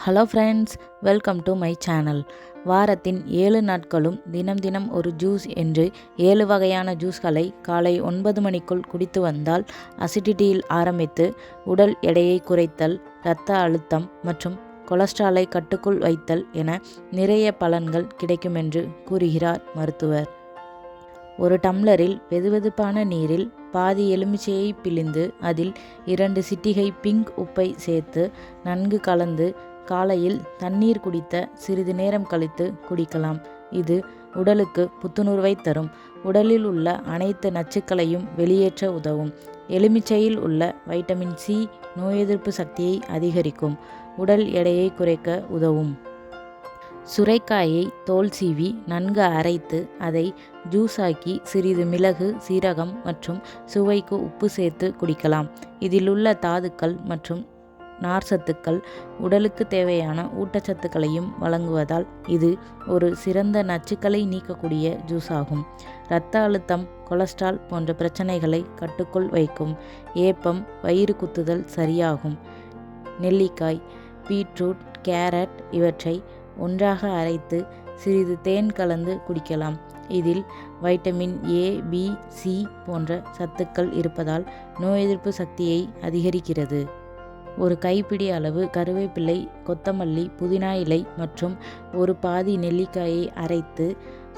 Hello friends welcome to my channel வாரத்தின் ஏழு நாட்களும் தினம் தினம் ஒரு ஜூஸ் என்று ஏழு வகையான ஜூஸ்களை காலை ஒன்பது மணிக்குள் குடித்து வந்தால் அசிடிட்டியில் ஆரம்பித்து உடல் எடையை குறைத்தல் இரத்த அழுத்தம் மற்றும் கொலஸ்ட்ராலை கட்டுக்குள் வைத்தல் என நிறைய பலன்கள் கிடைக்குமென்று கூறுகிறார் மருத்துவர். ஒரு டம்ளரில் வெதுவெதுப்பான நீரில் பாதி எலுமிச்சையை பிழிந்து அதில் இரண்டு சிட்டிகை பிங்க் உப்பை சேர்த்து நன்கு கலந்து காலையில் தண்ணீர் குடித்த சிறிது நேரம் கழித்து குடிக்கலாம். இது உடலுக்கு புத்துணர்வை தரும். உடலில் உள்ள அனைத்து நச்சுக்களையும் வெளியேற்ற உதவும். எலுமிச்சையில் உள்ள வைட்டமின் சி நோய் எதிர்ப்பு சக்தியை அதிகரிக்கும். உடல் எடையை குறைக்க உதவும். சுரைக்காயை தோல் சீவி நன்கு அரைத்து அதை ஜூஸாக்கி சிறிது மிளகு சீரகம் மற்றும் சுவைக்கு உப்பு சேர்த்து குடிக்கலாம். இதிலுள்ள தாதுக்கள் மற்றும் நார்ச்சத்துக்கள் உடலுக்கு தேவையான ஊட்டச்சத்துக்களையும் வழங்குவதால் இது ஒரு சிறந்த நச்சுக்களை நீக்கக்கூடிய ஜூஸ் ஆகும் இரத்த அழுத்தம் கொலஸ்ட்ரால் போன்ற பிரச்சனைகளை கட்டுக்குள் வைக்கும். ஏப்பம் வயிறு குத்துதல் சரியாகும். நெல்லிக்காய் பீட்ரூட் கேரட் இவற்றை ஒன்றாக அரைத்து சிறிது தேன் கலந்து குடிக்கலாம். இதில் வைட்டமின் ஏ பி சி போன்ற சத்துக்கள் இருப்பதால் நோய் எதிர்ப்பு சக்தியை அதிகரிக்கிறது. ஒரு கைப்பிடி அளவு கருவேப்பிலை கொத்தமல்லி புதினா இலை மற்றும் ஒரு பாதி நெல்லிக்காயை அரைத்து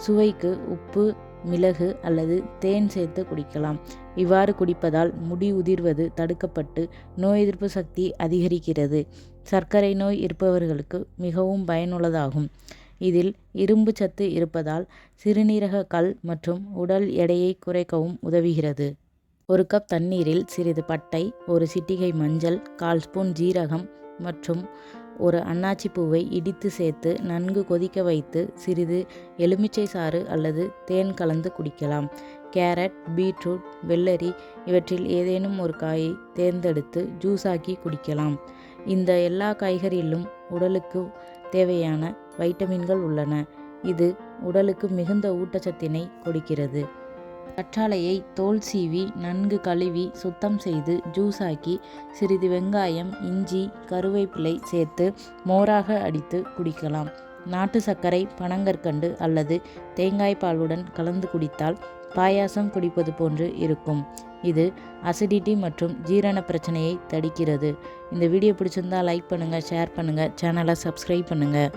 சுவைக்கு உப்பு மிளகு அல்லது தேன் சேர்த்து குடிக்கலாம். இவ்வாறு குடிப்பதால் முடி உதிர்வது தடுக்கப்பட்டு நோய் எதிர்ப்பு சக்தி அதிகரிக்கிறது. சர்க்கரை நோய் இருப்பவர்களுக்கு மிகவும் பயனுள்ளதாகும். இதில் இரும்பு சத்து இருப்பதால் சிறுநீரக கல் மற்றும் உடல் எடையை குறைக்கவும் உதவுகிறது. ஒரு கப் தண்ணீரில் சிறிது பட்டை ஒரு சிட்டிகை மஞ்சள் கால் ஸ்பூன் ஜீரகம் மற்றும் ஒரு அன்னாச்சி பூவை இடித்து சேர்த்து நன்கு கொதிக்க வைத்து சிறிது எலுமிச்சை சாறு அல்லது தேன் கலந்து குடிக்கலாம். கேரட் பீட்ரூட் வெள்ளரி இவற்றில் ஏதேனும் ஒரு காயை தேர்ந்தெடுத்து ஜூஸாக்கி குடிக்கலாம். இந்த எல்லா காய்கறியிலும் உடலுக்கு தேவையான வைட்டமின்கள் உள்ளன. இது உடலுக்கு மிகுந்த ஊட்டச்சத்தினை கொடுக்கிறது. கற்றாழையை தோல் சீவி நன்கு கழுவி சுத்தம் செய்து ஜூஸாக்கி சிறிது வெங்காயம் இஞ்சி கருவேப்பிலை சேர்த்து மோராக அடித்து குடிக்கலாம். நாட்டு சர்க்கரை பனங்கற்கண்டு அல்லது தேங்காய் பாலுடன் கலந்து குடித்தால் பாயாசம் குடிப்பது போன்று இருக்கும். இது அசிடிட்டி மற்றும் ஜீரண பிரச்சனையை தடுக்கிறது. இந்த வீடியோ பிடிச்சிருந்தால் லைக் பண்ணுங்கள் ஷேர் பண்ணுங்கள் சேனலை சப்ஸ்கிரைப் பண்ணுங்கள்